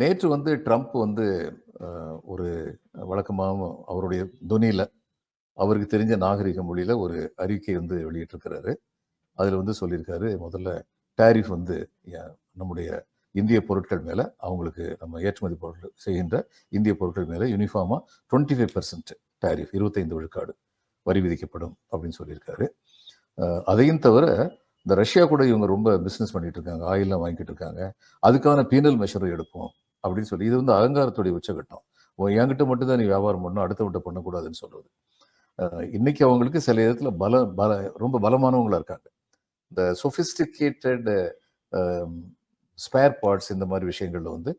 நேற்று வந்து ட்ரம்ப் வந்து ஒரு வழக்கமாக அவருடைய துணியில் அவருக்கு தெரிஞ்ச நாகரிக மொழியில் ஒரு அறிக்கை வந்து வெளியிட்டிருக்கிறாரு. அதில் வந்து சொல்லியிருக்காரு முதல்ல டாரிஃப் வந்து நம்முடைய இந்திய பொருட்கள் மேலே அவங்களுக்கு நம்ம ஏற்றுமதி பொருட்கள் செய்கின்ற இந்திய பொருட்கள் மேலே யூனிஃபார்மாக டுவெண்ட்டி ஃபைவ் பர்சன்ட் டாரிஃப் இருபத்தைந்து விழுக்காடு வரி விதிக்கப்படும் அப்படின்னு சொல்லியிருக்காரு. அதையும் தவிர இந்த ரஷ்யா கூட இவங்க ரொம்ப பிஸ்னஸ் பண்ணிட்டு இருக்காங்க ஆயிலெலாம் வாங்கிட்டு இருக்காங்க அதுக்கான பீனல் மெஷரும் எடுப்போம் அப்படின்னு சொல்லி இது வந்து அகங்காரத்துடைய உச்சகட்டம். உன் என்கிட்ட மட்டும் தான் நீ வியாபாரம் பண்ணணும் அடுத்தவங்கிட்ட பண்ணக்கூடாதுன்னு சொல்றது. இன்னைக்கு அவங்களுக்கு சில இடத்துல பல பல ரொம்ப பலமானவங்களா இருக்காங்க. இந்த சொஃபிஸ்டிகேட்டட் ஸ்பேர் பார்ட்ஸ் இந்த மாதிரி விஷயங்கள்ல வந்து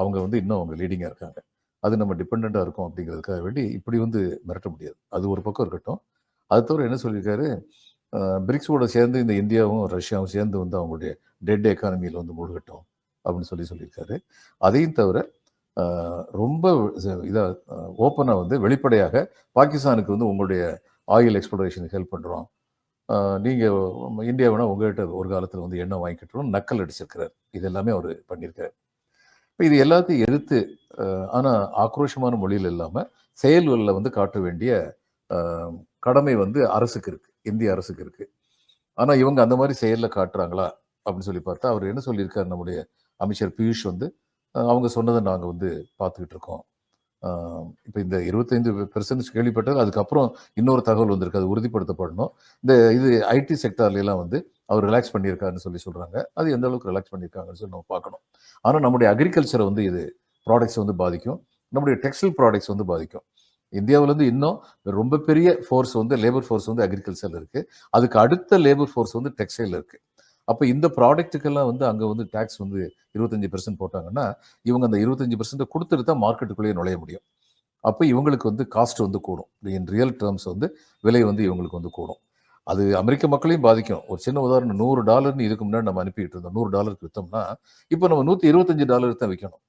அவங்க வந்து இன்னும் அவங்க லீடிங்காக இருக்காங்க. அது நம்ம டிபெண்ட்டாக இருக்கும் அப்படிங்கிறதுக்காக வேண்டி இப்படி வந்து மிரட்ட முடியாது. அது ஒரு பக்கம் இருக்கட்டும். அது தவிர என்ன சொல்லியிருக்காரு? பிரிக்ஸோட சேர்ந்து இந்த இந்தியாவும் ரஷ்யாவும் சேர்ந்து வந்து அவங்களுடைய டெட் எக்கானமியில் வந்து முழுகட்டும் அப்படின்னு சொல்லி சொல்லியிருக்காரு. அதையும் தவிர ரொம்ப இதாக ஓப்பனாக வந்து வெளிப்படையாக பாகிஸ்தானுக்கு வந்து உங்களுடைய ஆயில் எக்ஸ்ப்ளோரேஷனுக்கு ஹெல்ப் பண்ணுறோம் நீங்கள் இந்தியா வேணால் உங்கள்கிட்ட ஒரு காலத்தில் வந்து எண்ணெய் வாங்கிக்கிட்டோம் நக்கல் அடிச்சிருக்கிறார். இது எல்லாமே அவர் பண்ணியிருக்காரு. இப்போ இது எல்லாத்தையும் எதிர்த்து ஆனால் ஆக்ரோஷமான மொழியில் இல்லாமல் செயல்களில் வந்து காட்ட வேண்டிய கடமை வந்து அரசுக்கு இருக்குது இந்திய அரசுக்கு இருக்கு. ஆனால் இவங்க அந்த மாதிரி செயலில் காட்டுறாங்களா? அப்படின்னு சொல்லி பார்த்தா அவர் என்ன சொல்லியிருக்காரு? நம்முடைய அமைச்சர் பியூஷ் வந்து அவங்க சொன்னதை நாங்கள் வந்து பார்த்துக்கிட்டு இருக்கோம். இப்போ இந்த இருபத்தைந்து பெர்சன்டேஜ் கேள்விப்பட்டது அதுக்கப்புறம் இன்னொரு தகவல் வந்திருக்கு அது உறுதிப்படுத்தப்படணும். இந்த இது ஐடி செக்டார்லாம் வந்து அவர் ரிலாக்ஸ் பண்ணியிருக்காருன்னு சொல்லி சொல்கிறாங்க அது எந்த அளவுக்கு ரிலாக்ஸ் பண்ணியிருக்காங்கன்னு சொல்லி நம்ம பார்க்கணும். ஆனால் நம்முடைய அக்ரிகல்ச்சரை வந்து இது ப்ராடக்ட்ஸ் வந்து பாதிக்கும். நம்முடைய டெக்ஸ்டைல் ப்ராடக்ட்ஸ் வந்து பாதிக்கும். இந்தியாவிலேருந்து இன்னும் ரொம்ப பெரிய ஃபோர்ஸ் வந்து லேபர் ஃபோர்ஸ் வந்து அக்ரிகல்ச்சரில் இருக்குது அதுக்கு அடுத்த லேபர் ஃபோர்ஸ் வந்து டெக்ஸ்டைல் இருக்குது அப்போ இந்த ப்ராடக்ட்டுக்கெல்லாம் வந்து அங்கே வந்து டேக்ஸ் வந்து இருபத்தஞ்சி பர்சன்ட் போட்டாங்கன்னா இவங்க அந்த இருபத்தஞ்சி பர்சன்ட்டை கொடுத்துட்டு தான் மார்க்கெட்டுக்குள்ளேயே நுழைய முடியும். அப்போ இவங்களுக்கு வந்து காஸ்ட் வந்து கூடும். இன் ரியல் டேர்ம்ஸ் வந்து விலை வந்து இவங்களுக்கு வந்து கூடும். அது அமெரிக்க மக்களையும் பாதிக்கும். ஒரு சின்ன உதாரணம் நூறு டாலர்னு இதுக்கு முன்னாடி நம்ம அனுப்பிட்டு இருந்தோம். நூறு டாலருக்கு விற்றோம்னா இப்போ நம்ம நூற்றி இருபத்தஞ்சு டாலருக்கு தான் விற்கணும்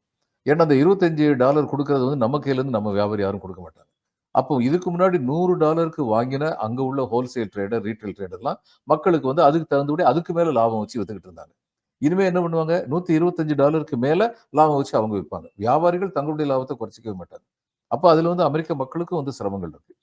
ஏன்னா அந்த இருபத்தஞ்சு டாலர் கொடுக்கறது வந்து நம்ம கையிலேருந்து நம்ம வியாபாரி யாரும் கொடுக்க மாட்டாங்க. அப்போ இதுக்கு முன்னாடி நூறு டாலருக்கு வாங்கின அங்கே உள்ள ஹோல்சேல் ட்ரேடர் ரீட்டைல் ட்ரேடர்லாம் மக்களுக்கு வந்து அதுக்கு தகுந்தபடி அதுக்கு மேலே லாபம் வச்சு வித்துக்கிட்டு இருந்தாங்க. இனிமே என்ன பண்ணுவாங்க? நூற்றி இருபத்தஞ்சு டாலருக்கு மேலே லாபம் வச்சு அவங்க விற்பாங்க வியாபாரிகள் தங்களுடைய லாபத்தை குறைச்சிக்கவே மாட்டாங்க. அப்போ அதில் வந்து அமெரிக்க மக்களுக்கும் வந்து சிரமங்கள் இருக்குது